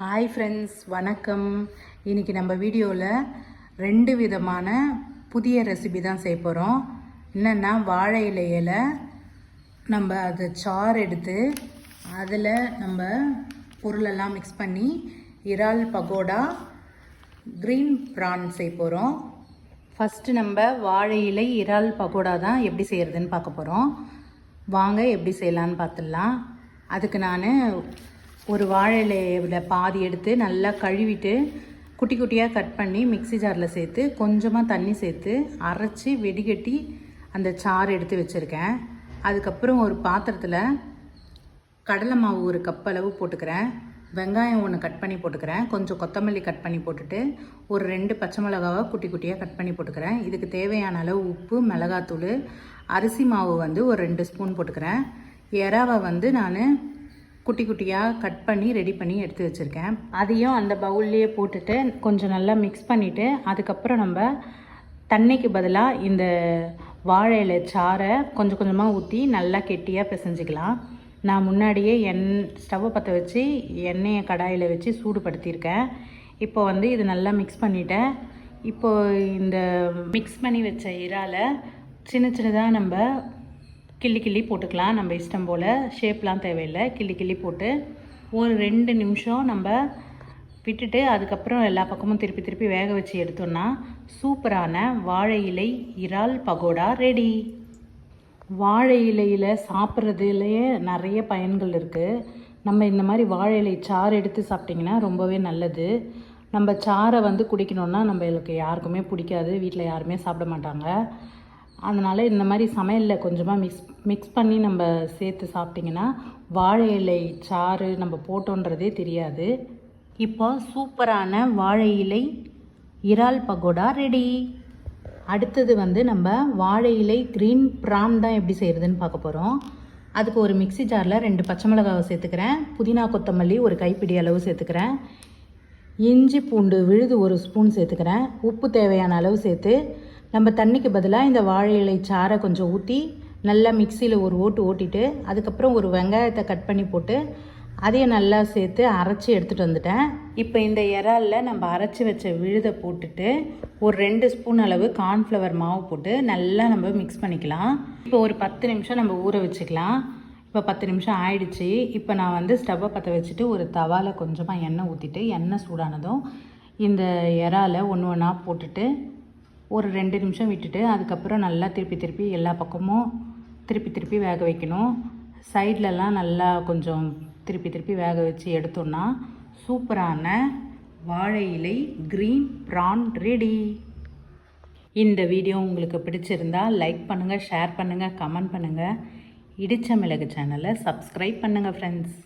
Hi friends வணக்கம். இன்றைக்கி நம்ம வீடியோவில் ரெண்டு விதமான புதிய ரெசிபி தான் செய்ய போகிறோம் என்னென்னா வாழை இலையில நம்ம அதை சாறு எடுத்து அதில் நம்ம பொருளெல்லாம் மிக்ஸ் பண்ணி இறால் பகோடா க்ரீன் ப்ரான் செய்ய போகிறோம் ஃபஸ்ட்டு நம்ம வாழை இலை இறால் பகோடா தான் எப்படி செய்கிறதுன்னு பார்க்க போகிறோம் வாங்க எப்படி செய்யலான்னு பார்த்துடலாம். அதுக்கு நான் ஒரு வாழை இலையில பாதி எடுத்து நல்லா கழுவிட்டு குட்டி குட்டியாக கட் பண்ணி மிக்ஸி ஜாரில் சேர்த்து கொஞ்சமாக தண்ணி சேர்த்து அரைச்சி வெடிகட்டி அந்த சாறு எடுத்து வச்சுருக்கேன். அதுக்கப்புறம் ஒரு பாத்திரத்தில் கடலை மாவு ஒரு கப் அளவு போட்டுக்கிறேன். வெங்காயம் ஒன்று கட் பண்ணி போட்டுக்கிறேன். கொஞ்சம் கொத்தமல்லி கட் பண்ணி போட்டுட்டு ஒரு ரெண்டு பச்சை மிளகாவை குட்டி குட்டியாக கட் பண்ணி போட்டுக்கிறேன். இதுக்கு தேவையான அளவு உப்பு மிளகாத்தூள் அரிசி மாவு வந்து ஒரு ரெண்டு ஸ்பூன் போட்டுக்கிறேன். எறாவை வந்து நான் குட்டி குட்டியாக கட் பண்ணி ரெடி பண்ணி எடுத்து வச்சுருக்கேன். அதையும் அந்த பவுல்லையே போட்டுட்டு கொஞ்சம் நல்லா மிக்ஸ் பண்ணிவிட்டு அதுக்கப்புறம் நம்ம தண்ணிக்கு பதிலாக இந்த வாழை இலை சாறை கொஞ்சம் கொஞ்சமாக ஊற்றி நல்லா கெட்டியாக பிசைஞ்சிக்கலாம். நான் முன்னாடியே எண் ஸ்டவ்வை பற்ற வச்சு எண்ணெயை கடாயில் வச்சு சூடுபடுத்தியிருக்கேன். இப்போ வந்து இது நல்லா மிக்ஸ் பண்ணிட்டேன். இப்போது இந்த மிக்ஸ் பண்ணி வச்ச இறாலை சின்ன சின்னதாக நம்ம கிள்ளி கிள்ளி போட்டுக்கலாம். நம்ம இஷ்டம் போல் ஷேப்லாம் தேவையில்லை. கிள்ளி கிள்ளி போட்டு ஒரு ரெண்டு நிமிஷம் நம்ம விட்டுட்டு அதுக்கப்புறம் எல்லா பக்கமும் திருப்பி திருப்பி வேக வச்சு எடுத்தோம்னா சூப்பரான வாழை இலை இறால் பகோடா ரெடி. வாழை இலையில் சாப்பிட்றதுலையே நிறைய பயன்கள் இருக்குது நம்ம இந்த மாதிரி வாழை இலை சாறு எடுத்து சாப்பிட்டிங்கன்னா ரொம்பவே நல்லது. நம்ம சாறை வந்து குடிக்கணுன்னா நம்மளுக்கு யாருக்குமே பிடிக்காது. வீட்டில் யாருமே சாப்பிட மாட்டாங்க. அதனால் இந்த மாதிரி சமையலில் கொஞ்சமாக மிக்ஸ் மிக்ஸ் பண்ணி நம்ம சேர்த்து சாப்பிட்டிங்கன்னா வாழை இலை சாறு நம்ம போட்டோன்றதே தெரியாது. இப்போ சூப்பரான வாழை இலை இறால் பகோடா ரெடி அடுத்தது வந்து நம்ம வாழை இலை க்ரீன் ப்ரான் தான் எப்படி செய்கிறதுன்னு பார்க்க போகிறோம் அதுக்கு ஒரு மிக்ஸி ஜாரில் ரெண்டு பச்சை மிளகாவை சேர்த்துக்கிறேன். புதினா கொத்தமல்லி ஒரு கைப்பிடி அளவு சேர்த்துக்கிறேன். இஞ்சி பூண்டு விழுது ஒரு ஸ்பூன் சேர்த்துக்கிறேன். உப்பு தேவையான அளவு சேர்த்து நம்ம தண்ணிக்கு பதிலாக இந்த வாழை இலை சாறை கொஞ்சம் ஊற்றி நல்லா மிக்சியில் ஒரு ஓட்டு ஓட்டிட்டு அதுக்கப்புறம் ஒரு வெங்காயத்தை கட் பண்ணி போட்டு அதையும் நல்லா சேர்த்து அரைச்சி எடுத்துகிட்டு வந்துட்டேன். இப்போ இந்த இறாலில் நம்ம அரைச்சி வச்ச விழுதை போட்டுட்டு ஒரு ரெண்டு ஸ்பூன் அளவு கார்ன்ஃப்ளவர் மாவு போட்டு நல்லா நம்ம மிக்ஸ் பண்ணிக்கலாம். இப்போ ஒரு பத்து நிமிஷம் நம்ம ஊற வச்சுக்கலாம். இப்போ பத்து நிமிஷம் ஆயிடுச்சு. இப்போ நான் வந்து ஸ்டவ்வை பற்ற வச்சுட்டு ஒரு தவாவில் கொஞ்சமாக எண்ணெய் ஊற்றிட்டு எண்ணெய் சூடானதும் இந்த இறாலை ஒன்று ஒன்றா போட்டுட்டு ஒரு ரெண்டு நிமிஷம் விட்டுட்டு அதுக்கப்புறம் நல்லா திருப்பி திருப்பி எல்லா பக்கமும் திருப்பி திருப்பி வேக வைக்கணும். சைட்லலாம் நல்லா கொஞ்சம் திருப்பி திருப்பி வேக வச்சு எடுத்தோன்னா சூப்பரான வாழை இலை க்ரீன் ப்ரான் ரெடி இந்த வீடியோ உங்களுக்கு பிடிச்சிருந்தா லைக் பண்ணுங்கள் ஷேர் பண்ணுங்கள் கமெண்ட் பண்ணுங்கள் இடிச்ச மிளகு சேனலை சப்ஸ்கிரைப் பண்ணுங்கள் ஃப்ரெண்ட்ஸ்